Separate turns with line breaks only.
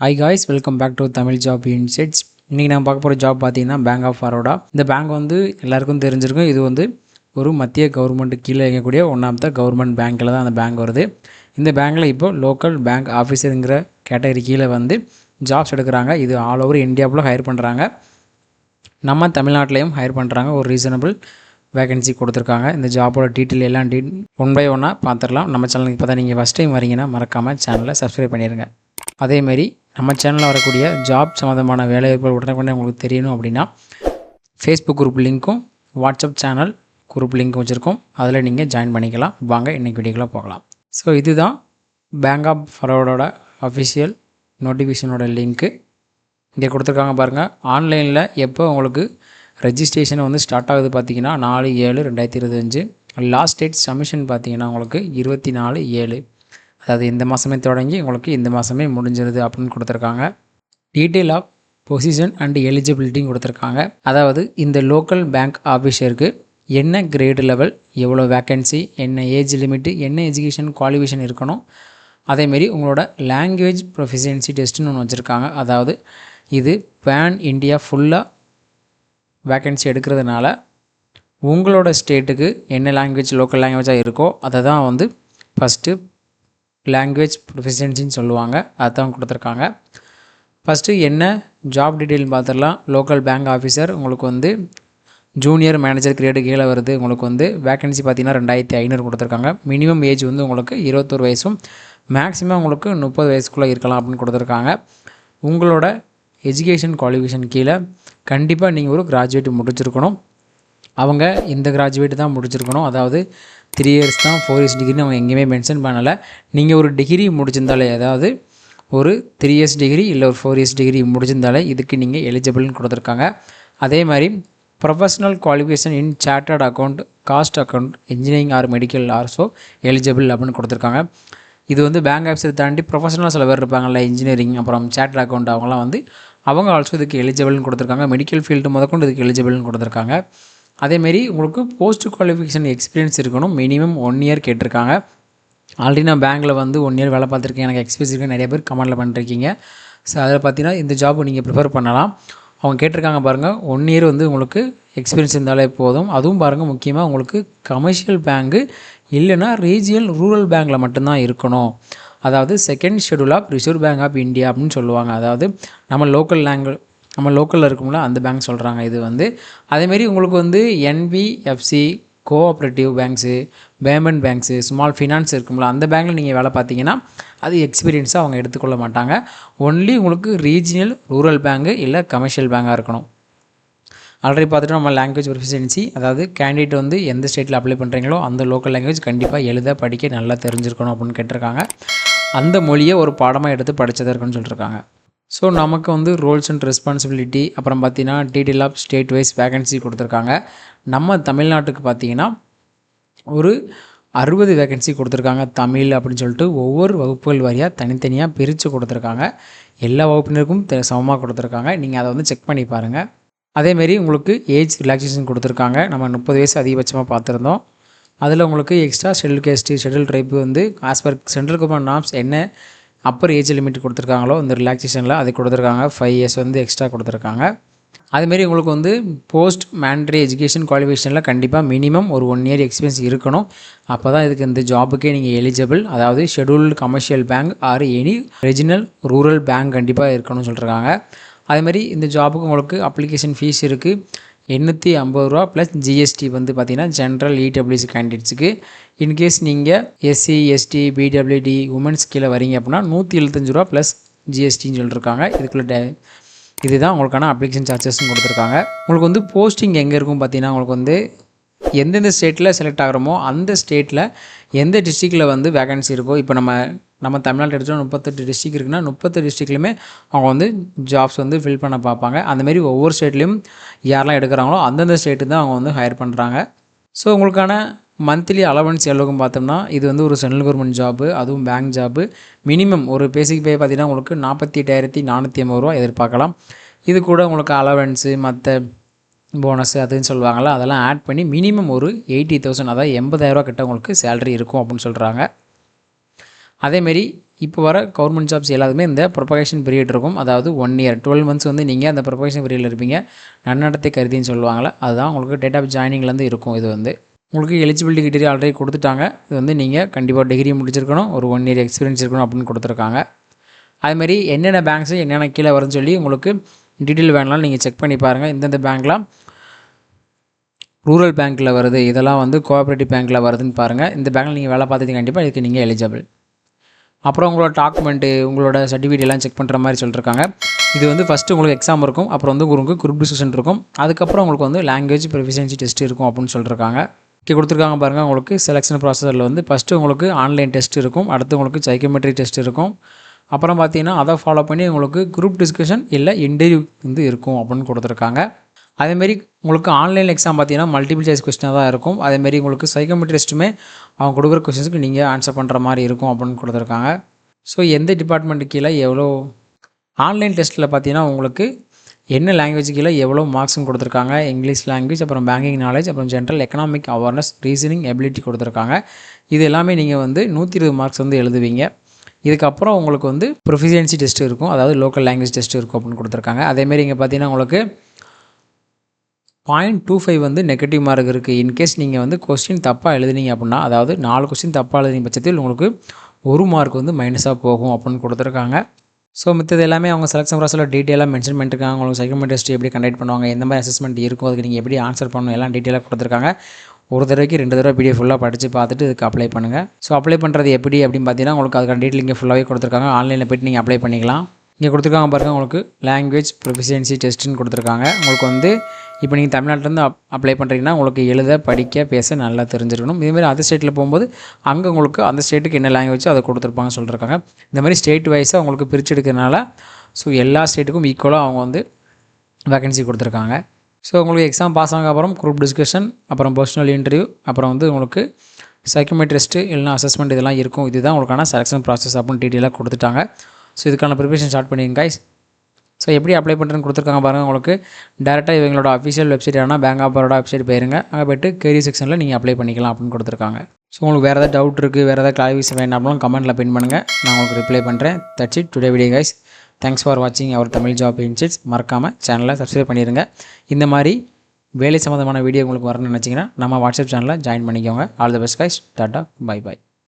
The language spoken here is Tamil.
Hi guys welcome back to Tamil job insights இன்றைக்கி நம்ம பார்க்க போகிற ஜாப் பார்த்தீங்கன்னா பேங்க் ஆஃப் பரோடா இந்த பேங்க் வந்து எல்லாருக்கும் தெரிஞ்சிருக்கும். இது வந்து ஒரு மத்திய கவர்மெண்ட் கீழே இயங்கக்கூடிய ஒன் ஆஃப் த கவர்மெண்ட் பேங்க்கில் தான் அந்த பேங்க் வருது. இந்த பேங்க்கில் இப்போ லோக்கல் பேங்க் ஆஃபீஸருங்கிற கேட்டகரி கீழே வந்து ஜாப்ஸ் எடுக்கிறாங்க. இது ஆல் ஓவர் இந்தியாவில் ஹையர் பண்ணுறாங்க நம்ம தமிழ்நாட்டிலையும் ஹையர் பண்ணுறாங்க ஒரு ரீசனபிள் வேகன்சி கொடுத்துருக்காங்க. இந்த ஜாபோட டீட்டெயில் எல்லாம் டீ ஒன் பை ஒன்னாக பார்த்துடலாம் நம்ம சேனலுக்கு இப்போ தான் நீங்கள் ஃபஸ்ட் டைம் வரீங்கன்னா மறக்காமல் சேனலை சப்ஸ்கிரைப் பண்ணிடுங்க அதேமாரி நம்ம சேனலில் வரக்கூடிய ஜாப் சம்மந்தமான வேலைவாய்ப்புகள் உடனுக்குடனே உங்களுக்கு தெரியணும் அப்படின்னா ஃபேஸ்புக் குரூப் லிங்க்கும் வாட்ஸ்அப் சேனல் குரூப் லிங்க்கும் வச்சுருக்கோம். அதில் நீங்கள் ஜாயின் பண்ணிக்கலாம். வாங்க இன்றைக்கி வீடியோக்குள்ளே போகலாம். ஸோ இதுதான் பேங்க் ஆஃப் பரோடோட அஃபிஷியல் நோட்டிஃபிகேஷனோட லிங்க்கு இங்கே கொடுத்துருக்காங்க பாருங்கள் ஆன்லைனில் எப்போ உங்களுக்கு ரெஜிஸ்ட்ரேஷன் வந்து ஸ்டார்ட் ஆகுது பார்த்தீங்கன்னா நாலு ஏழு ரெண்டாயிரத்தி இருபத்தஞ்சு. லாஸ்ட் டேட் சப்மிஷன் பார்த்தீங்கன்னா உங்களுக்கு இருபத்தி நாலு ஏழு அதாவது இந்த மாதமே தொடங்கி உங்களுக்கு இந்த மாதமே முடிஞ்சிருது அப்படின்னு கொடுத்துருக்காங்க. டீட்டெயில் ஆஃப் பொசிஷன் அண்ட் எலிஜிபிலிட்டியும் கொடுத்துருக்காங்க. அதாவது இந்த லோக்கல் பேங்க் ஆஃபீஸருக்கு என்ன கிரேடு லெவல் எவ்வளோ வேக்கன்சி என்ன ஏஜ் லிமிட்டு என்ன எஜுகேஷன் குவாலிஃபிகேஷன் இருக்கணும். அதேமாரி உங்களோட லாங்குவேஜ் ப்ரொஃபிஷியன்சி டெஸ்ட்டுன்னு ஒன்று வச்சுருக்காங்க. அதாவது இது பேன் இண்டியா ஃபுல்லாக வேக்கன்சி எடுக்கிறதுனால உங்களோட ஸ்டேட்டுக்கு என்ன லாங்குவேஜ் லோக்கல் லாங்குவேஜாக இருக்கோ அதை தான் வந்து ஃபஸ்ட்டு லாங்குவேஜ் ப்ரொஃபிஷியன்சின்னு சொல்லுவாங்க. அதுதான் கொடுத்துருக்காங்க. ஃபஸ்ட்டு என்ன? ஜாப் டீட்டெயில் பார்த்துடலாம் லோக்கல் பேங்க் ஆஃபீஸர் உங்களுக்கு வந்து ஜூனியர் மேனேஜர் கிரேடு கீழே வருது. உங்களுக்கு வந்து வேக்கன்சி பார்த்தீங்கன்னா ரெண்டாயிரத்தி ஐநூறு கொடுத்துருக்காங்க. மினிமம் ஏஜ் வந்து உங்களுக்கு இருபத்தொரு வயசும் மேக்ஸிமம் உங்களுக்கு முப்பது வயசுக்குள்ளே இருக்கலாம் அப்படின்னு கொடுத்துருக்காங்க. உங்களோட எஜுகேஷன் குவாலிஃபிகேஷன் கீழே கண்டிப்பாக நீங்கள் ஒரு கிராஜுவேட் முடிச்சிருக்கணும். அவங்க இந்த கிராஜுவேட் தான் முடிச்சிருக்கணும். அதாவது த்ரீ இயர்ஸ் தான் ஃபோர் இயர்ஸ் டிகிரின்னு அவங்க எங்கேயுமே மென்ஷன் பண்ணலை. நீங்கள் ஒரு டிகிரி முடிச்சிருந்தாலே அதாவது ஒரு த்ரீ இயர்ஸ் டிகிரி இல்லை ஒரு ஃபோர் இயர்ஸ் டிகிரி முடிச்சிருந்தாலே இதுக்கு நீங்கள் எலிஜிபிள்னு கொடுத்துருக்காங்க. அதே மாதிரி professional qualification in chartered account cost account engineering or medical also eligible அப்படின்னு கொடுத்துருக்காங்க. இது வந்து பேங்க் ஆஃபீஸர் தாண்டி ப்ரொஃபஷனல் சில பேர் இருப்பாங்கல்ல இன்ஜினியரிங் அப்புறம் சார்ட்டர் அக்கௌண்ட் அவங்களாம் வந்து அவங்க ஆல்சோ இதுக்கு எலிஜிபிள்னு கொடுத்துருக்காங்க. மெடிக்கல் ஃபீல்டு முதற்கொண்டு இதுக்கு எலிஜிபிள்னு கொடுத்துருக்காங்க. அதேமாரி உங்களுக்கு போஸ்ட் குவாலிஃபிகேஷன் எக்ஸ்பீரியன்ஸ் இருக்கணும். மினிமம் ஒன் இயர் கேட்டிருக்காங்க. ஆல்ரெடி நான் பேங்க்கில் வந்து ஒன் இயர் வேலை பார்த்துருக்கேன். எனக்கு எக்ஸ்பீரியன்ஸ் இருக்கு. நிறைய பேர் கமெண்டில் பண்ணிருக்கீங்க. ஸோ அதில் பார்த்தீங்கன்னா இந்த ஜாப் நீங்கள் ப்ரிஃபர் பண்ணலாம். அவங்க கேட்டிருக்காங்க பாருங்கள் ஒன் இயர் வந்து உங்களுக்கு எக்ஸ்பீரியன்ஸ் இருந்தாலே போதும். அதுவும் பாருங்கள் முக்கியமாக உங்களுக்கு கமர்ஷியல் பேங்கு இல்லைன்னா ரீஜியல் ரூரல் பேங்க்கில் மட்டும்தான் இருக்கணும். அதாவது second schedule of reserve bank of India அப்படின்னு சொல்லுவாங்க. அதாவது நம்ம லோக்கல் லேங்கு நம்ம லோக்கலில் இருக்கும்ல அந்த பேங்க் சொல்கிறாங்க இது வந்து. அதேமாரி உங்களுக்கு வந்து NBFC cooperative banks payment banks small finance இருக்கும்ல அந்த பேங்க்கில் நீங்கள் வேலை பார்த்தீங்கன்னா அது எக்ஸ்பீரியன்ஸாக அவங்க எடுத்துக்கொள்ள மாட்டாங்க. ஒன்லி உங்களுக்கு ரீஜினல் ரூரல் பேங்கு இல்லை கமர்ஷியல் பேங்காக இருக்கணும். ஆல்ரெடி பார்த்துட்டு நம்ம லாங்குவேஜ் ப்ரொஃபிஷியன்சி அதாவது கேண்டிடேட் வந்து எந்த ஸ்டேட்டில் அப்ளை பண்ணுறீங்களோ அந்த லோக்கல் லாங்குவேஜ் கண்டிப்பாக எழுத படிக்க நல்லா தெரிஞ்சிருக்கணும் அப்படின்னு கேட்டிருக்காங்க. அந்த மொழியை ஒரு பாடமாக எடுத்து படித்ததாக சொல்லியிருக்காங்க ஸோ நமக்கு வந்து ரோல்ஸ் அண்ட் ரெஸ்பான்சிபிலிட்டி அப்புறம் பார்த்தீங்கன்னா detail of state wise vacancy கொடுத்துருக்காங்க. நம்ம தமிழ்நாட்டுக்கு பார்த்தீங்கன்னா ஒரு அறுபது வேகன்சி கொடுத்துருக்காங்க. தமிழ் அப்படின்னு சொல்லிட்டு ஒவ்வொரு வகுப்புகள் வாரியாக தனித்தனியாக பிரித்து கொடுத்துருக்காங்க. எல்லா வகுப்பினருக்கும் சமமாக கொடுத்துருக்காங்க. நீங்கள் அதை வந்து செக் பண்ணி பாருங்கள் அதேமாரி உங்களுக்கு ஏஜ் ரிலாக்ஸேஷன் கொடுத்துருக்காங்க. நம்ம முப்பது வயசு அதிகபட்சமாக பார்த்துருந்தோம். அதில் உங்களுக்கு extra schedule caste schedule tribe வந்து as per central government norms என்ன அப்பர் ஏஜ் லிமிட் கொடுத்துருக்காங்களோ இந்த ரிலாக்ஸேஷனில் அது கொடுத்துருக்காங்க. ஃபைவ் இயர்ஸ் வந்து எக்ஸ்ட்ரா கொடுத்துருக்காங்க. அதுமாரி உங்களுக்கு வந்து போஸ்ட் மேண்ட்ரி எஜுகேஷன் குவாலிஃபிகேஷனில் கண்டிப்பாக மினிமம் ஒரு ஒன் இயர் எக்ஸ்பீரியன்ஸ் இருக்கணும். அப்போ தான் இதுக்கு இந்த ஜாபுக்கே நீங்கள் எலிஜிபிள் அதாவது scheduled commercial bank or any regional rural bank கண்டிப்பாக இருக்கணும்னு சொல்லியிருக்காங்க அதுமாரி இந்த ஜாபுக்கு உங்களுக்கு அப்ளிகேஷன் ஃபீஸ் இருக்குது எண்ணூற்றி ஐம்பது ரூபா ப்ளஸ் ஜிஎஸ்டி வந்து பார்த்திங்கன்னா ஜென்ரல் இடபிள்யூசி கேண்டிடேட்ஸுக்கு இன்கேஸ் நீங்கள் எஸ்சி எஸ்டி பிடபிள்யூடி உமன்ஸ் கீழே வரீங்க அப்படின்னா நூற்றி எழுபத்தஞ்சு ரூபா ப்ளஸ் ஜிஎஸ்டின்னு சொல்லியிருக்காங்க இதுக்குள்ள டே இதுதான் உங்களுக்கான அப்ளிகேஷன் சார்ஜஸ்ன்னு கொடுத்துருக்காங்க. உங்களுக்கு வந்து போஸ்டிங் எங்கே இருக்கும் பார்த்தீங்கன்னா உங்களுக்கு வந்து எந்தெந்த ஸ்டேட்டில் செலக்ட் ஆகிறோமோ அந்த ஸ்டேட்டில் எந்த டிஸ்ட்ரிக்டில் வந்து வேகன்சி இருக்கோ இப்போ நம்ம நம்ம தமிழ்நாட்டில் எடுத்தோம் முப்பத்தெட்டு டிஸ்ட்ரிக் இருக்குன்னா முப்பத்தெட்டு டிஸ்ட்ரிக்ட்லையுமே அவங்க வந்து ஜாப்ஸ் வந்து ஃபில் பண்ண பார்ப்பாங்க. அந்தமாரி ஒவ்வொரு ஸ்டேட்லேயும் யாரெல்லாம் எடுக்கிறாங்களோ அந்தந்த ஸ்டேட்டு தான் அவங்க வந்து ஹையர் பண்ணுறாங்க ஸோ உங்களுக்கான மந்த்லி அலவன்ஸ் எவ்வளோக்கும் பார்த்தோம்னா இது வந்து ஒரு சென்ட்ரல் கவர்மெண்ட் ஜாப்பு அதுவும் பேங்க் ஜாப்பு மினிமம் ஒரு பேசிக் பே பார்த்தீங்கன்னா உங்களுக்கு நாற்பத்தி எட்டாயிரத்தி நானூற்றி ஐம்பது ரூபா எதிர்பார்க்கலாம். இது கூட உங்களுக்கு அலவன்ஸு மற்ற போனஸ் அதுன்னு சொல்லுவாங்கள்ல அதெல்லாம் ஆட் பண்ணி மினிமம் ஒரு எயிட்டி தௌசண்ட் அதாவது எண்பதாயிரரூவா கிட்ட உங்களுக்கு சேலரி இருக்கும் அப்படின்னு சொல்கிறாங்க அதேமாரி இப்போ வர கவர்மெண்ட் ஜாப்ஸ் எல்லாத்துமே இந்த ப்ரொபகேஷன் பீரியட் இருக்கும். அதாவது ஒன் இயர் டுவெல் மந்த்ஸ் வந்து நீங்கள் அந்த ப்ரொபகேஷன் பீரியடில் இருப்பீங்க. நன்னடத்தை கருதின்னு சொல்லுவாங்களே அதுதான் உங்களுக்கு டேட் ஆஃப் ஜாயினிங்லேருந்து இருக்கும் இது வந்து. உங்களுக்கு எலிஜிபிலிட்டி கிட்டே ஆல்ரெடி கொடுத்துட்டாங்க. இது வந்து நீங்கள் கண்டிப்பாக டிகிரி முடிச்சிருக்கணும் ஒரு ஒன் இயர் எக்ஸ்பீரியன்ஸ் இருக்கணும் அப்படின்னு கொடுத்துருக்காங்க. அதுமாரி என்னென்ன பேங்க்ஸு என்னென்ன கீழே வரும்னு சொல்லி உங்களுக்கு டீட்டெயில் வேணாலும் நீங்கள் செக் பண்ணி பாருங்கள் இந்தந்த பேங்க்லாம் ரூரல் பேங்க்கில் வருது இதெல்லாம் வந்து கோஆப்ரேட்டிவ் பேங்க்கில் வருதுன்னு பாருங்கள் இந்த பேங்க்கில் நீங்கள் வேலை பார்த்துட்டு கண்டிப்பாக இதுக்கு நீங்கள் எலிஜிபிள் அப்புறம் உங்களோட டாக்குமெண்ட்டு உங்களோட சர்டிஃபிகேட் எல்லாம் செக் பண்ணுற மாதிரி சொல்லியிருக்காங்க இது வந்து ஃபஸ்ட்டு உங்களுக்கு எக்ஸாம் இருக்கும். அப்புறம் வந்து உங்களுக்கு குரூப் டிஸ்கஷன் இருக்கும். அதுக்கப்புறம் உங்களுக்கு வந்து லாங்குவேஜ் ப்ரொஃபிஷியன்சி டெஸ்ட் இருக்கும் அப்படின்னு சொல்லியிருக்காங்க இங்கே கொடுத்துருக்காங்க பாருங்கள் உங்களுக்கு செலெக்ஷன் ப்ராசஸரில் வந்து ஃபஸ்ட்டு உங்களுக்கு ஆன்லைன் டெஸ்ட் இருக்கும். அடுத்து உங்களுக்கு சைக்கோமெட்ரி டெஸ்ட் இருக்கும். அப்புறம் பார்த்தீங்கன்னா அதை ஃபாலோ பண்ணி உங்களுக்கு குரூப் டிஸ்கஷன் இல்லை இன்டர்வியூ வந்து இருக்கும் அப்படின்னு கொடுத்துருக்காங்க. அதேமாரி உங்களுக்கு ஆன்லைன் எக்ஸாம் பார்த்தீங்கன்னா மல்டிபிள் சாய்ஸ் கொஸ்டினாக தான் இருக்கும். அதேமாரி உங்களுக்கு சைக்கோமெட்ரி டெஸ்ட்டுமே அவங்க கொடுக்குற கொஸ்டின்ஸுக்கு நீங்கள் ஆன்சர் பண்ணுற மாதிரி இருக்கும் அப்படின்னு கொடுத்துருக்காங்க. ஸோ எந்த டிபார்ட்மெண்ட்டு கீழே எவ்வளோ ஆன்லைன் டெஸ்ட்டில் பார்த்தீங்கன்னா உங்களுக்கு என்ன லாங்குவேஜ் கீழே எவ்வளோ மார்க்ஸும் கொடுத்துருக்காங்க. இங்கிலீஷ் லாங்குவேஜ் அப்புறம் பேங்கிங் நாலேஜ் அப்புறம் general economic awareness reasoning ability கொடுத்துருக்காங்க. இது எல்லாமே நீங்கள் வந்து நூற்றி இருபது மார்க்ஸ் வந்து எழுதுவீங்க. இதுக்கப்புறம் உங்களுக்கு வந்து ப்ரொஃபிஷியன்சி டெஸ்ட் இருக்கும். அதாவது லோக்கல் லாங்குவேஜ் டெஸ்ட் இருக்கும் அப்படின்னு கொடுத்துருக்காங்க. அதேமாரி இங்கே பார்த்தீங்கன்னா உங்களுக்கு பாயிண்ட் டூ ஃபைவ் வந்து நெகட்டிவ் மார்க் இருக்குது இன்கேஸ் நீங்கள் வந்து கொஸ்டின் தப்பாக எழுதுனீங்க அப்படின்னா அதாவது நாலு கொஸ்டின் தப்பாக எழுதின பட்சத்தில் உங்களுக்கு ஒரு மார்க் வந்து மைனஸாக போகும் அப்படின்னு கொடுத்துருக்காங்க. ஸோ மித்தது எல்லாமே அவங்க செலக்ஷன் ப்ராசஸில் டீட்டெயிலாக மென்ஷன் பண்ணிருக்காங்க உங்களுக்கு சைக்கமெண்ட் டெஸ்ட் எப்படி கண்டக்ட் பண்ணுவாங்க எந்த மாதிரி அசஸ்மெண்ட் இருக்கும் அதுக்கு நீங்கள் எப்படி ஆன்சர் பண்ணணும் எல்லாம் டீட்டெயிலாக கொடுத்துருக்காங்க. ஒரு தடவைக்கு ரெண்டு தடவை பிடிஎஃப் ஃபுல்லாக படித்து பார்த்துட்டு இதுக்கு அப்ளை பண்ணுங்கள் ஸோ அப்ளை பண்ணுறது எப்படி அப்படின்னு பார்த்தீங்கன்னா உங்களுக்கு அதுக்கான டீட்டெயில் இங்கே ஃபுல்லாகவே கொடுத்துருக்காங்க. ஆன்லைனில் போய்ட்டு நீங்கள் அப்ளை பண்ணிக்கலாம். இங்கே கொடுத்துருக்காங்க பாருங்கள் உங்களுக்கு லாங்குவேஜ் ப்ரொஃபிஷியன்சி டெஸ்ட்டுன்னு கொடுத்துருக்காங்க. உங்களுக்கு வந்து இப்போ நீங்கள் தமிழ்நாட்டிலேருந்து அப் அப்ளை பண்ணுறீங்கன்னா உங்களுக்கு எழுத படிக்க பேச நல்லா தெரிஞ்சிருக்கணும். இதேமாதிரி அதர் ஸ்டேட்டில் போகும்போது அங்கே உங்களுக்கு அந்த ஸ்டேட்டுக்கு என்ன லாங்குவேஜோ அதை கொடுத்துருப்பாங்க சொல்லியிருக்காங்க இந்த மாதிரி ஸ்டேட் வைஸாக உங்களுக்கு பிரித்து எடுக்கிறதுனால ஸோ எல்லா ஸ்டேட்டுக்கும் ஈக்குவலாக அவங்க வந்து வேகன்சி கொடுத்துருக்காங்க. ஸோ உங்களுக்கு எக்ஸாம் பாஸ் ஆக அப்புறம் குரூப் டிஸ்கஷன் அப்புறம் பர்சனல் இன்டர்வியூ அப்புறம் வந்து உங்களுக்கு சைக்கோமெட்ரிஸ்ட்டு இல்லைனா அசஸ்மெண்ட் இதெல்லாம் இருக்கும். இதுதான் உங்களுக்கான செலெக்ஷன் ப்ராசஸ் அப்படின்னு டீட்டெயிலாக கொடுத்துட்டாங்க. ஸோ இதுக்கான ப்ரிப்பரேஷன் ஸ்டார்ட் பண்ணிங்க கைஸ் ஸோ எப்படி அப்ளை பண்ணுறதுன்னு கொடுத்துருக்காங்க பாருங்கள் உங்களுக்கு டேரெக்டாக இவங்களோட அஃபிஷியல் வெப்சைட் ஆனால் பேங்க் ஆஃப் பரோடா வெப்சைட் போயிருங்க. அங்கே போய்ட்டு கேரி செக்ஷனில் நீங்கள் அப்ளை பண்ணிக்கலாம் அப்படின்னு கொடுத்துருக்காங்க. ஸோ உங்களுக்கு வேறு ஏதாவது டவுட் இருக்குது வேறு ஏதாவது கிளாரிஃபிகேஷன் வேணாலும் கமெண்ட்டில் பின் பண்ணுங்கள் நான் உங்களுக்கு ரிப்ளை பண்ணுறேன் that's it today video guys thanks for வாட்சிங் அவர் தமிழ் ஜாப் இன்சிட்ஸ் மறக்காமல் சேனலை சப்ஸ்கிரைப் பண்ணிடுங்க இந்த மாதிரி வேலை சம்மந்தமான வீடியோ உங்களுக்கு வரணும்னு நினச்சிங்கன்னா நம்ம வாட்ஸ்அப் சேனலில் ஜாயின் பண்ணிக்கோங்க. All the best guys tata bye bye